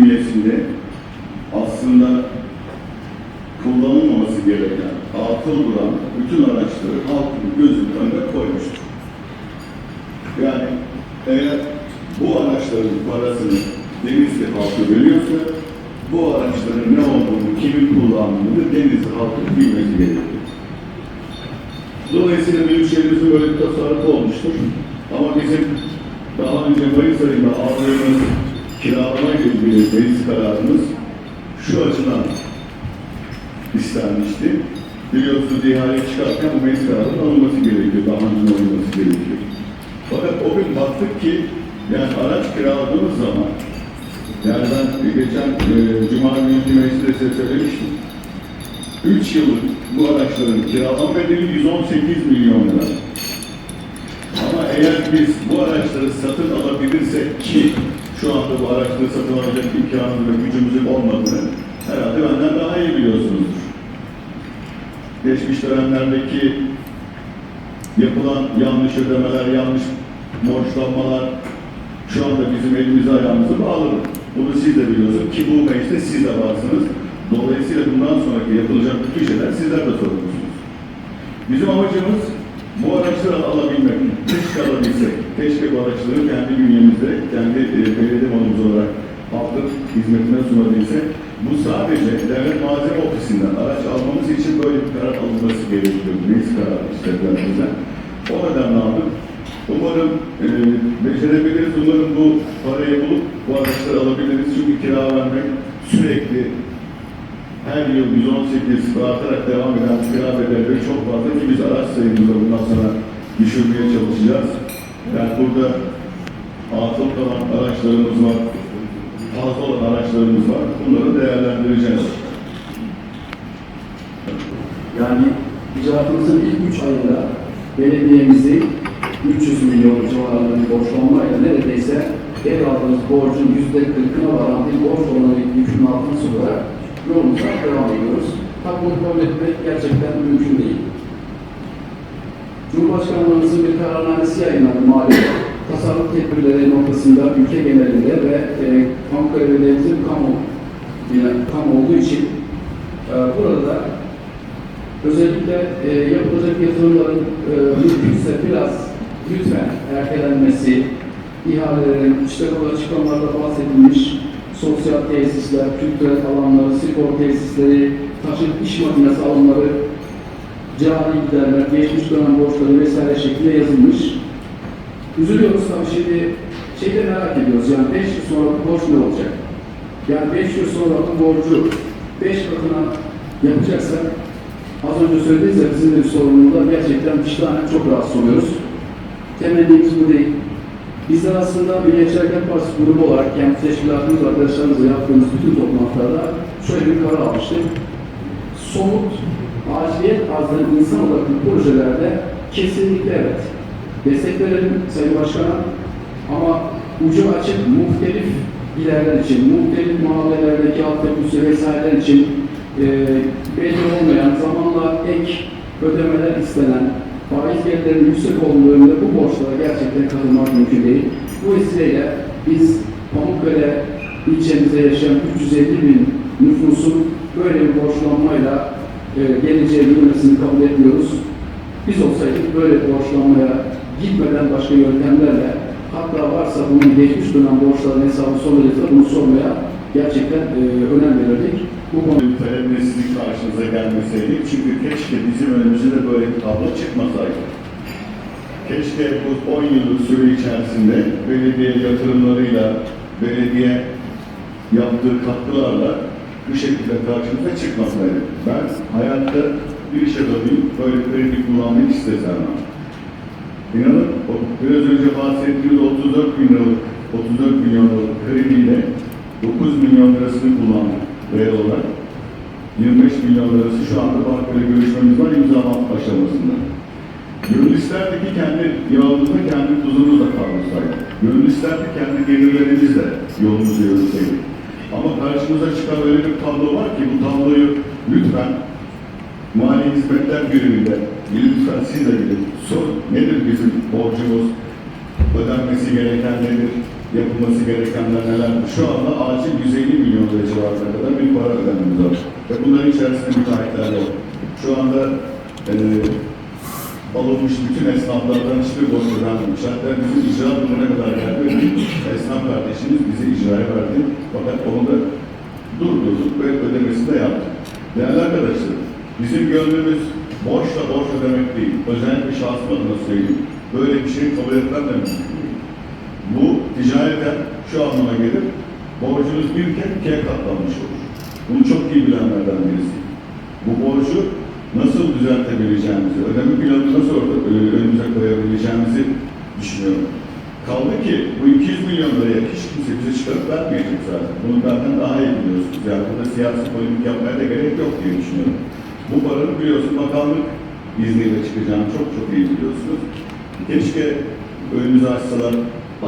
bünyesinde aslında kullanılmaması gereken, atıl duran bütün araçları halkın gözünün önüne koymuştur. Yani eğer bu araçların parasını Denizli halkı veriyorsa, bu araçların ne olduğunu, kimin kullandığını Denizli halkı bilmesi gerekiyor. Dolayısıyla Büyükşehirimizin böyle bir tasarrufu olmuştur. Ama bizim daha önce Mayıs ayında aldığımız kiralama ilgili meclis kararımız şu açıdan istenmişti. Biliyorsunuz ihale çıkarken bu meclis kararının alınması gerekiyor, daha önce alınması gerekiyor. Fakat o gün baktık ki yani araç kiraladığımız zaman yani ben geçen e, Cuma günkü mecliste size söylemiştim. 3 yıllık bu araçların kiralama bedeli 118 milyon lira. Ama eğer biz bu araçları satın alabilirsek ki şu anda bu araçları satın alacak imkanımız ve gücümüzün olmadığını herhalde benden daha iyi biliyorsunuzdur. Geçmiş dönemlerdeki yapılan yanlış ödemeler, yanlış borçlanmalar şu anda bizim elimizi ayağımızı bağladı. Bunu siz de biliyorsunuz ki bu mecliste siz de varsınız. Dolayısıyla bundan sonraki yapılacak bütün şeyler sizler de sorumlusunuz. Bizim amacımız bu araçları alabilmek. Keşke alabilsek. Keşke bu araçları kendi bünyemizde, kendi e, belediye malımız olarak halkın hizmetine sunabilsek. Bu sadece devlet malzeme ofisinden araç almamız için böyle bir karar alınması gerekiyor. Meclis kararı istedilerimizden. O nedenle aldık. Umarım e, becerebiliriz. Umarım bu parayı bulup bu araçları alabiliriz. Çünkü kira vermek sürekli her yıl 118 artarak devam eden kira bedelleri çok fazla ki biz araç sayımızı bundan sonra düşürmeye çalışacağız. Yani burada atıl kalan araçlarımız var, fazla olan araçlarımız var. Bunları değerlendireceğiz. Yani icraatımızın ilk 3 ayında belediyemizi 300 milyon civarında bir borçlanmayla neredeyse devraldığımız borcun %40'ına varan bir borç olanı yükün altına sorarak yolumuza devam ediyoruz. Tabi bunu kabul etmek gerçekten mümkün değil. Cumhurbaşkanlığımızın bir kararnamesi yayınlandı maalesef. Tasarruf tedbirleri noktasında ülke genelinde ve e, Pamukkale Belediye'mizin kamu, yani kamu olduğu için e, burada da özellikle e, yapılacak yatırımların e, mümkünse biraz lütfen ertelenmesi, ihalelerin işte bu açıklamalarda bahsedilmiş sosyal tesisler, kültürel alanları, spor tesisleri, taşıt iş makinesi alanları, cari giderler, geçmiş dönem borçları vesaire şeklinde yazılmış. Üzülüyoruz tabii şimdi şeyde merak ediyoruz yani 5 yıl sonra bu borç ne olacak? Yani 5 yıl sonra bu borcu 5 katına yapacaksak az önce söylediğiniz ya bizim de sorumluluğunda gerçekten vicdanen çok rahatsız oluyoruz. Temennimiz bu değil. Bizler aslında Milliyetçi Hareket Partisi grubu olarak kendi teşkilatımız arkadaşlarımızla yaptığımız bütün toplantılarda şöyle bir karar almıştık. Somut, aciliyet arzlayan insan odaklı projelerde kesinlikle evet. Destek verelim Sayın Başkan'a ama ucu açık muhtelif ilerler için, muhtelif mahallelerdeki altyapısı vesaireler için e, belli olmayan, zamanla ek ödemeler istenen, faiz gelirlerinin yüksek olduğu yönde bu borçlara gerçekten katılmak mümkün değil. Bu vesileyle biz Pamukkale ilçemizde yaşayan 350 bin nüfusun böyle bir borçlanmayla e, geleceğe yürümesini kabul etmiyoruz. Biz olsaydık böyle borçlanmaya gitmeden başka yöntemlerle hatta varsa bunun geçmiş dönem borçların hesabı soracağız da bunu sormaya gerçekten e, önem verirdik. Bu konu taleple sizin karşınıza gelmeseydik çünkü keşke bizim önümüze de böyle bir tablo çıkmasaydı. Keşke bu 10 yıllık süre içerisinde belediye yatırımlarıyla, belediye yaptığı katkılarla bu şekilde karşımıza çıkmasaydı. Ben hayatta bir iş adamıyım, böyle kredi kullanmayı istesem. İnanın o biraz önce bahsettiğimiz 34 bin liralık, 34 milyon liralık krediyle 9 milyon lirasını kullandık reel olarak. 25 milyon lirası şu anda bankayla görüşmemiz var imzalama aşamasında. Gönül kendi yağımızda, kendi tuzumuzla kalmasaydı. Gönül kendi gelirlerimizle yolumuzu yürüseydik. Ama karşımıza çıkan öyle bir tablo var ki bu tabloyu lütfen Mali Hizmetler Biriminde lütfen siz de gidin. Sor, nedir bizim borcumuz? Ödenmesi gereken nedir? yapılması gerekenler neler? Şu anda acil 150 milyon lira civarına kadar bir para ödememiz var. Ve bunların içerisinde müteahhitler yok. Şu anda e, alınmış bütün esnaflardan hiçbir borç ödenmemiş. Hatta bizim icra durumuna kadar geldi esnaf kardeşimiz bizi icraya verdi. Fakat onu da durdurduk ve ödemesini de yaptık. Değerli arkadaşlar, bizim gönlümüz borçla borç ödemek değil. Özellikle şahsım adına söyleyeyim. Böyle bir şey kabul etmem de mümkün değil. Bu ticareten şu anlama gelir, borcunuz bir kere ikiye katlanmış olur. Bunu çok iyi bilenlerden birisi. Bu borcu nasıl düzeltebileceğimizi, ödeme planını nasıl orada e, önümüze koyabileceğimizi düşünüyorum. Kaldı ki bu 200 milyon liraya hiç kimse bize çıkarıp vermeyecek zaten. Bunu benden daha iyi biliyorsunuz. Yani burada siyasi politik yapmaya da gerek yok diye düşünüyorum. Bu paranın biliyorsun bakanlık izniyle çıkacağını çok çok iyi biliyorsunuz. Keşke önümüzü açsalar,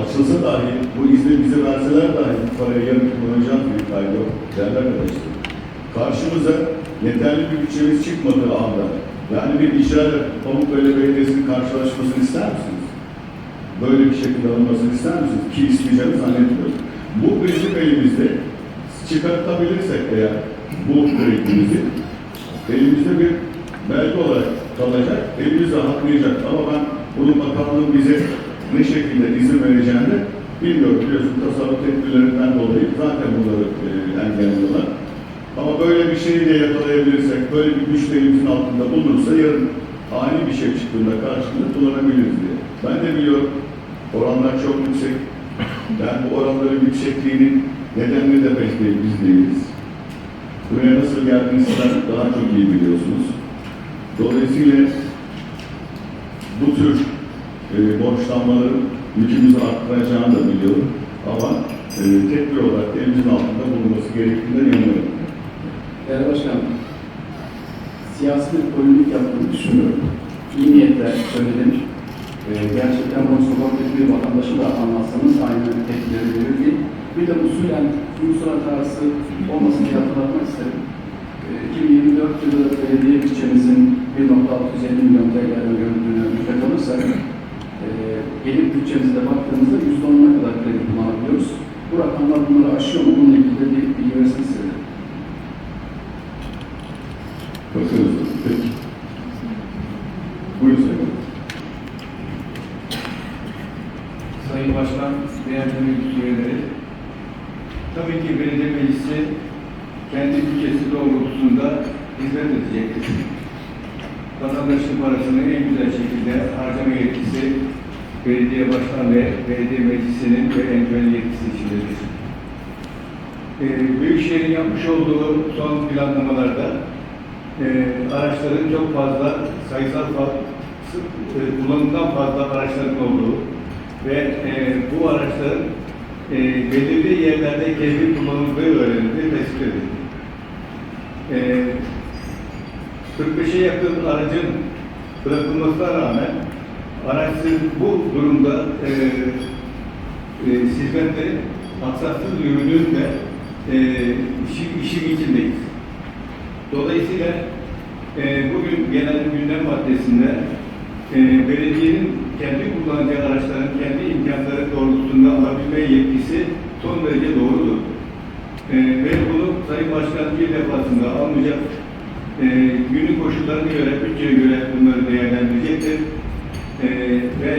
açılsa dahi, bu izni bize verseler dahi bu parayı yarın kullanacağım bir kaydı yok. Değerli arkadaşlar. Karşımıza yeterli bir bütçemiz çıkmadığı anda, yani bir icra Pamukkale Belediyesi'nin karşılaşmasını ister misiniz? Böyle bir şekilde alınmasını ister misiniz? Ki isteyeceğini zannetmiyorum. Bu bizim elimizde çıkartabilirsek eğer bu kredimizi elimizde bir belge olarak kalacak, elimizde haklayacak. Ama ben bunun bakanlığın bize ne şekilde izin vereceğini bilmiyorum. Biliyorsun tasarruf tedbirlerinden dolayı zaten bunları e, engelliyorlar. Ama böyle bir şeyi de yakalayabilirsek, böyle bir güç elimizin altında bulunursa yarın ani bir şey çıktığında karşımıza kullanabiliriz diye. Ben de biliyorum oranlar çok yüksek. Ben bu oranların yüksekliğinin nedenini de pek biz değiliz. Buraya nasıl geldiğinizi sizler daha çok iyi biliyorsunuz. Dolayısıyla bu tür e, borçlanmaların yükümüzü arttıracağını da biliyorum. Ama e, tedbir olarak elimizin altında bulunması gerektiğinden inanıyorum. Değerli Başkanım, siyasi bir politik yaptığını düşünüyorum. İyi niyetle söyledim. Ee, gerçekten bunu sokaktaki bir vatandaşı da anlatsanız aynı tepkileri verir değil. Bir de usulen ulusal arası olmasını diye hatırlatmak isterim. Ee, 2024 yılı belediye bütçemizin 1.650 milyon TL'den görüldüğünü dikkat alırsak, e, gelir bütçemize baktığımızda %10'una kadar kredi kullanabiliyoruz. Bu rakamlar bunları aşıyor mu? Bununla ilgili de bir bilgi istedim. Bakıyoruz. Peki. Buyurun Sayın. Sayın Başkan, değerli meclis üyeleri, tabii ki belediye meclisi kendi bütçesi doğrultusunda hizmet edecektir. Vatandaşın parasını en güzel şekilde harcama yetkisi belediye başkan ve belediye meclisinin ve en yetkisi içindedir. Ee, Büyükşehir'in yapmış olduğu son planlamalarda e, araçların çok fazla sayısal fa- e, kullanımdan fazla araçların olduğu ve e, bu araçların e, belirli yerlerde kendi kullanıldığı öğrenildi, tespit edildi. E, 45'e yakın aracın bırakılmasına rağmen araçsız bu durumda e, e, hizmetlerin aksaksız yürüdüğünde e, işin, işin içindeyiz. Dolayısıyla e, bugün genel gündem maddesinde e, belediyenin kendi kullanacağı araçların kendi imkanları doğrultusunda alabilme yetkisi son derece doğrudur. E, ve bunu Sayın Başkan bir defasında almayacak, e, günün koşullarına göre, bütçeye göre bunları değerlendirecektir. E, ve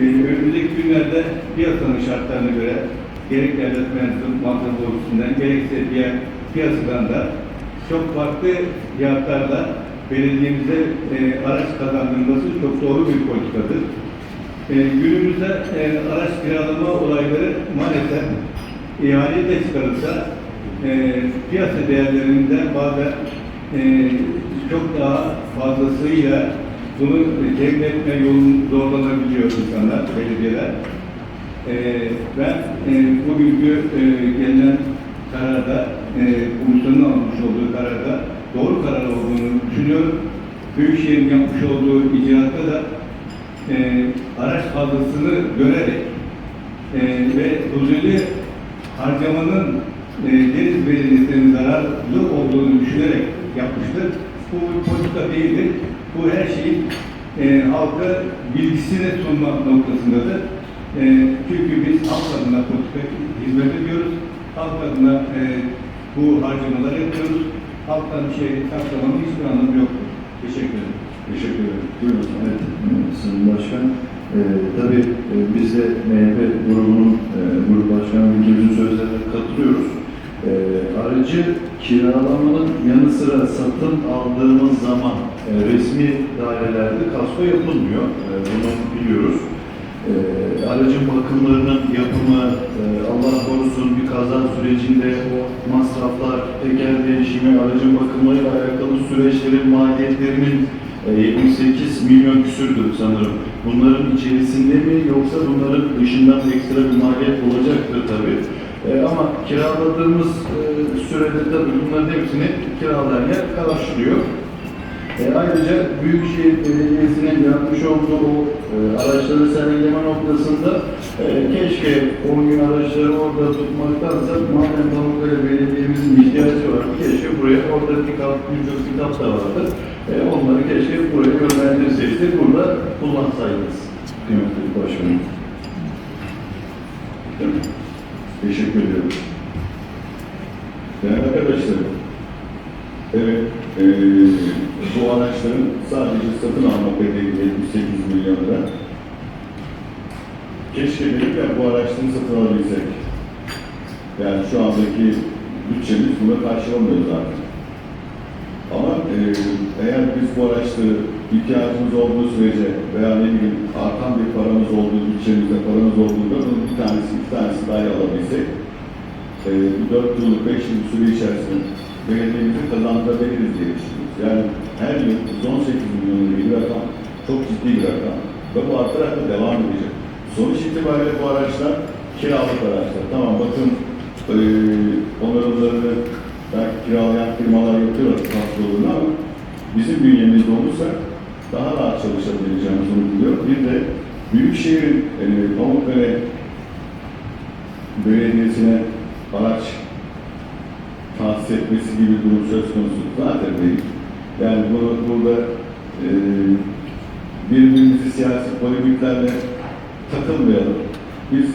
e, önümüzdeki günlerde piyasanın şartlarına göre gerek devlet mensup mantık oluşundan gerekse diğer piyasadan da çok farklı fiyatlarla belediyemize e, araç kazandırılması çok doğru bir politikadır. E, günümüzde e, araç kiralama olayları maalesef ihalede çıkarılsa e, piyasa değerlerinden bazen e, çok daha fazlasıyla bunu temin yolunu zorlanabiliyor insanlar, belediyeler. E, ben e, bugünkü e, gelinen kararda, e, komisyonun almış olduğu kararda doğru karar olduğunu düşünüyorum. Büyükşehir'in yapmış olduğu icraatta da e, araç fazlasını görerek e, ve huzurlu harcamanın e, deniz belediyesinin zararlı olduğunu düşünerek yapmıştır. Bu bir politika değildir. Bu her şeyin e, halka bilgisini sunma noktasındadır. E, çünkü biz halk adına politika hizmet ediyoruz. Halk adına e, bu harcamaları yapıyoruz. Halktan bir şey saklamanın hiçbir anlamı yoktur. Teşekkür ederim. Teşekkür ederim. Buyurun. Evet, Sayın Başkan. Ee, tabii e, biz de MHP grubunun e, grup başkanı vekilimizin sözlerine katılıyoruz. Ee, aracı kiralamanın yanı sıra satın aldığımız zaman e, resmi dairelerde kasko yapılmıyor. E, bunu biliyoruz. E, aracın bakımlarının yapımı, e, Allah korusun bir kaza sürecinde o masraflar, teker değişimi, aracın bakımlarıyla alakalı süreçlerin maliyetlerinin e, 78 milyon küsürdür sanırım. Bunların içerisinde mi yoksa bunların dışından ekstra bir maliyet olacaktır tabii. E, ama kiraladığımız e, sürede tabii bunların hepsini kiralayan yer karşılıyor. E, ayrıca Büyükşehir Belediyesi'nin yapmış olduğu o e, araçları sergileme noktasında e, keşke 10 gün araçları orada tutmaktansa madem Pamukkale Belediye'mizin ihtiyacı var, keşke buraya orada kitap, birçok kitap da vardı. E, onları keşke buraya yönlendirseydik, burada kullansaydınız. Kıymetli Başkanım. Teşekkür ediyorum. Değerli arkadaşlarım, evet, eee, bu araçların sadece satın alma bedeli 78 milyon lira. Keşke dedik ya bu araçları satın alabilsek. Yani şu andaki bütçemiz buna karşılamıyor zaten. Ama eee, eğer biz bu araçları ihtiyacımız olduğu sürece veya ne bileyim artan bir paramız olduğu, bütçemizde paramız olduğunda bunun bir tanesi, iki tanesi dahi alabilsek bu dört yıllık, beş yıllık süre içerisinde belediyemizi kazandırabiliriz diye düşünüyoruz. Yani her yıl 118 milyon bir rakam çok ciddi bir rakam ve bu artarak da devam edecek. Sonuç itibariyle bu araçlar kiralık araçlar. Tamam bakın eee onarımlarını belki kiralayan firmalar yapıyorlar katkılarını ama bizim bünyemizde olursa daha rahat çalışabileceğimizi unutuluyor. Bir de Büyükşehir'in e, Pamukkale Belediyesi'ne araç tahsis etmesi gibi durum söz konusu zaten değil. Yani bunu burada e, birbirimizi siyasi polemiklerle takılmayalım. Biz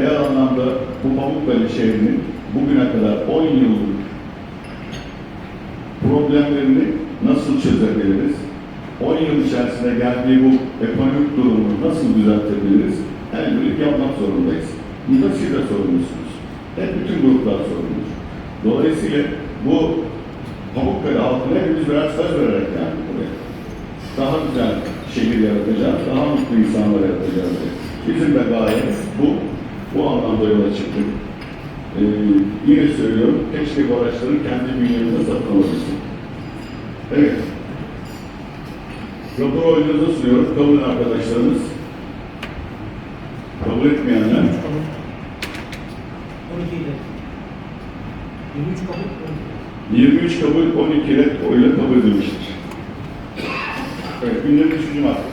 real anlamda bu Pamukkale şehrinin bugüne kadar 10 yıllık problemlerini nasıl çözebiliriz? 10 yıl içerisinde geldiği bu ekonomik durumu nasıl düzeltebiliriz? Her birlik yapmak zorundayız. Bunda siz de sorumlusunuz. Hep bütün gruplar sorumludur. Dolayısıyla bu Pamukkale halkına hepimiz biraz söz vererek geldik buraya. Daha güzel şehir yaratacağız, daha mutlu insanlar yaratacağız. diye. Bizim de gayemiz bu. Bu anlamda yola çıktık. Ee, yine söylüyorum, keşke bu araçların kendi bünyemizde satın alabilsin. Evet. Rapor oyununuza sunuyorum. Kabul arkadaşlarımız. Kabul etmeyenler. 12 ile. 23 kabul. 23 kabul, 12 red oyla kabul edilmiştir. Evet, günlerin üçüncü madde.